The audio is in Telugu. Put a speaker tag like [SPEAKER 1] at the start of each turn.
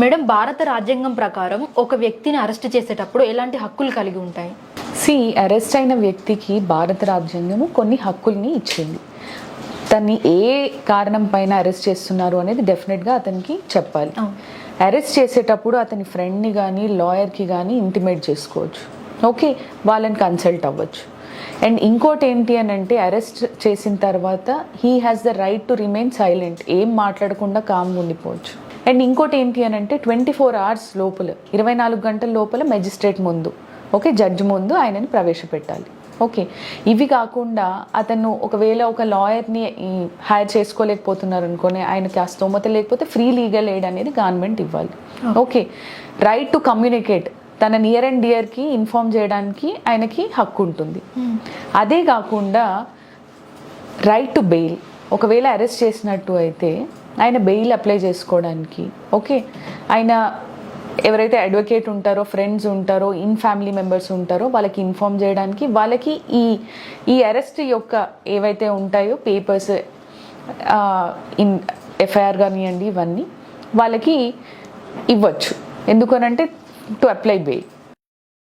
[SPEAKER 1] మేడం భారత రాజ్యాంగం ప్రకారం ఒక వ్యక్తిని అరెస్ట్ చేసేటప్పుడు ఎలాంటి హక్కులు కలిగి ఉంటాయి?
[SPEAKER 2] సి అరెస్ట్ అయిన వ్యక్తికి భారత రాజ్యాంగము కొన్ని హక్కుల్ని ఇచ్చింది. తన్ని ఏ కారణం పైన అరెస్ట్ చేస్తున్నారు అనేది డెఫినెట్గా అతనికి చెప్పాలి. అరెస్ట్ చేసేటప్పుడు అతని ఫ్రెండ్ని కానీ లాయర్కి కానీ ఇంటిమేట్ చేసుకోవచ్చు. ఓకే వాళ్ళని కన్సల్ట్ అవ్వచ్చు. అండ్ ఇంకోటి ఏంటి అని అంటే అరెస్ట్ చేసిన తర్వాత he has the right to remain silent. ఏం మాట్లాడకుండా కామ్గా ఉండిపోవచ్చు. అండ్ ఇంకోటి ఏంటి అని అంటే ట్వంటీ ఫోర్ అవర్స్ లోపల ఇరవై నాలుగు గంటల లోపల మెజిస్ట్రేట్ ముందు ఓకే జడ్జి ముందు ఆయనని ప్రవేశపెట్టాలి. ఓకే ఇవి కాకుండా అతను ఒకవేళ ఒక లాయర్ని హైర్ చేసుకోలేకపోతున్నారు అనుకోని ఆయనకి ఆ స్తోమత లేకపోతే ఫ్రీ లీగల్ ఎయిడ్ అనేది గవర్నమెంట్ ఇవ్వాలి. ఓకే రైట్ టు కమ్యూనికేట్ తన నియర్ అండ్ డియర్కి ఇన్ఫార్మ్ చేయడానికి ఆయనకి హక్కు ఉంటుంది. అదే కాకుండా రైట్ టు బెయిల్ ఒకవేళ అరెస్ట్ చేసినట్టు అయితే ఆయన బెయిల్ అప్లై చేసుకోవడానికి. ఓకే ఆయన ఎవరైతే అడ్వకేట్ ఉంటారో ఫ్రెండ్స్ ఉంటారో ఇన్ ఫ్యామిలీ మెంబర్స్ ఉంటారో వాళ్ళకి ఇన్ఫార్మ్ చేయడానికి వాళ్ళకి ఈ ఈ అరెస్ట్ యొక్క ఏవైతే ఉంటాయో పేపర్స్ ఇన్ ఎఫ్ఐఆర్ కానివ్వండి ఇవన్నీ వాళ్ళకి ఇవ్వచ్చు. ఎందుకనంటే టు అప్లై బెయిల్